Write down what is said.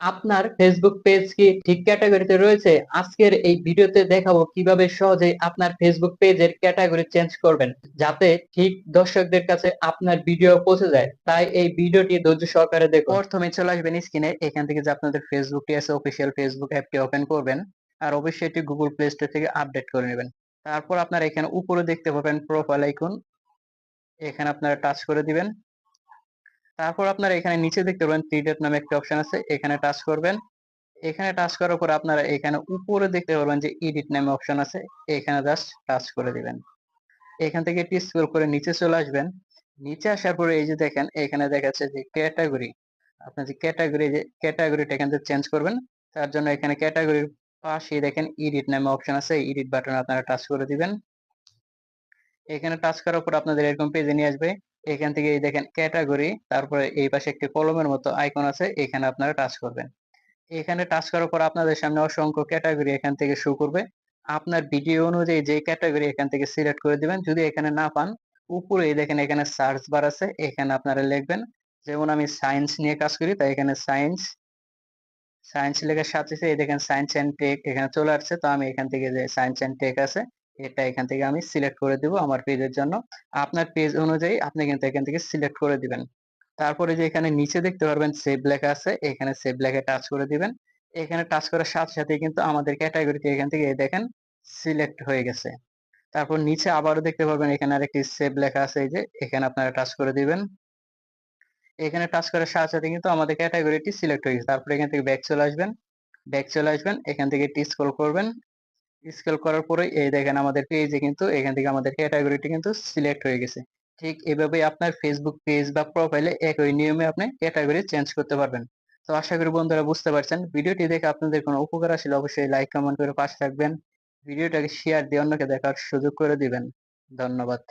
আপনার Facebook page কি ঠিক ক্যাটাগরিতে রয়েছে? আজকের এই ভিডিওতে দেখাবো কীভাবে সহজেই আপনার ফেসবুক পেজের ক্যাটাগরি চেঞ্জ করবেন, যাতে ঠিক দর্শকদের কাছে আপনার ভিডিও পৌঁছে যায়। তাই এই ভিডিওটি ধৈর্য সহকারে দেখুন। প্রথমে চলে আসবেন স্ক্রিনে এখান থেকে যে আপনাদের ফেসবুকটি আছে অফিসিয়াল ফেসবুক অ্যাপটি ওপেন করবেন। আর অবশ্যই এটি গুগল প্লে স্টোর থেকে আপডেট করে নেবেন। তারপর আপনার এখানে উপরে দেখতে পাবেন প্রোফাইল আইকন এখানে আপনারা টাচ করে দিবেন। তারপর আপনারা এখানে নিচে দেখতে পাবেন থ্রি ডট নামে একটা অপশন আছে, এখানে টাচ করবেন। এখানে টাচ করার পর আপনারা এখানে উপরে দেখতে পারবেন যে এডিট নামে অপশন আছে, এখানে জাস্ট টাচ করে দিবেন। এখান থেকে একটি স্ক্রল করে নিচে চলে আসবেন। নিচে আসার পরে এই যে দেখেন, এখানে দেখাচ্ছে যে ক্যাটাগরি আপনি যে ক্যাটাগরি যে ক্যাটাগরিটা এখান থেকে চেঞ্জ করবেন, তার জন্য এখানে ক্যাটাগরির পাশে দেখেন এডিট নামে অপশন আছে এডিট বাটন আপনারা টাচ করে দিবেন। এখানে টাচ করার পর আপনাদের এরকম পেজে নিয়ে আসবে। এখান থেকে এই দেখেন ক্যাটাগরি, তারপরে এই পাশে একটি কলমের মতো আইকন আছে, এখানে আপনারা টাচ করবেন। এখানে টাচ করার পর আপনাদের সামনে অসংখ্য ক্যাটাগরি এখান থেকে শো করবে। আপনার ভিডিও অনুযায়ী যে ক্যাটাগরি এখান থেকে সিলেক্ট করে দিবেন, যদি এখানে না পান, উপরে দেখেন এখানে সার্চ বার আছে, এখানে আপনারা লিখবেন, যেমন আমি সায়েন্স নিয়ে কাজ করি, তাই এখানে সায়েন্স সায়েন্স লেখার সাথে এই দেখেন সায়েন্স অ্যান্ড টেক এখানে চলে আসছে, তো আমি এখান থেকে যে সায়েন্স অ্যান্ড টেক আছে এটা এখান থেকে আমি সিলেক্ট করে দিব আমার পেজের জন্য। আপনার পেজ অনুযায়ী আপনি কিন্তু এখান থেকে সিলেক্ট করে দিবেন। তারপরে যে এখানে নিচে দেখতে পারবেন সেভ লেখা আছে, এখানে সেভ লেখা টাচ করে দিবেন। এখানে টাচ করার সাথে সাথে কিন্তু আমাদের ক্যাটাগরিতে এখান থেকে দেখেন সিলেক্ট হয়ে গেছে। তারপর নিচে আবারও দেখতে পারবেন এখানে আরেকটি সেভ লেখা আছে, এই যে এখানে আপনারা টাচ করে দিবেন। এখানে টাচ করার সাথে সাথে কিন্তু আমাদের ক্যাটাগরিটি সিলেক্ট হয়ে গেছে। তারপর এখান থেকে ব্যাক চলে আসবেন। ব্যাক চলে আসবেন, এখান থেকে একটি স্ক্রল করবেন। স্কেল করার পরে এই দেখেন আমাদের পেজে কিন্তু এখান থেকে আমাদের ক্যাটাগরিটি কিন্তু সিলেক্ট হয়ে গেছে। ঠিক এভাবে আপনার ফেসবুক পেজ বা প্রোফাইলে একই নিয়মে আপনি ক্যাটাগরি চেঞ্জ করতে পারবেন। তো আশা করি বন্ধুরা বুঝতে পারছেন। ভিডিওটি দেখে আপনাদের কোনো উপকার আসলে অবশ্যই লাইক কমেন্ট করে পাশে থাকবেন। ভিডিওটাকে শেয়ার দিয়ে অন্যকে দেখার সুযোগ করে দিবেন। ধন্যবাদ।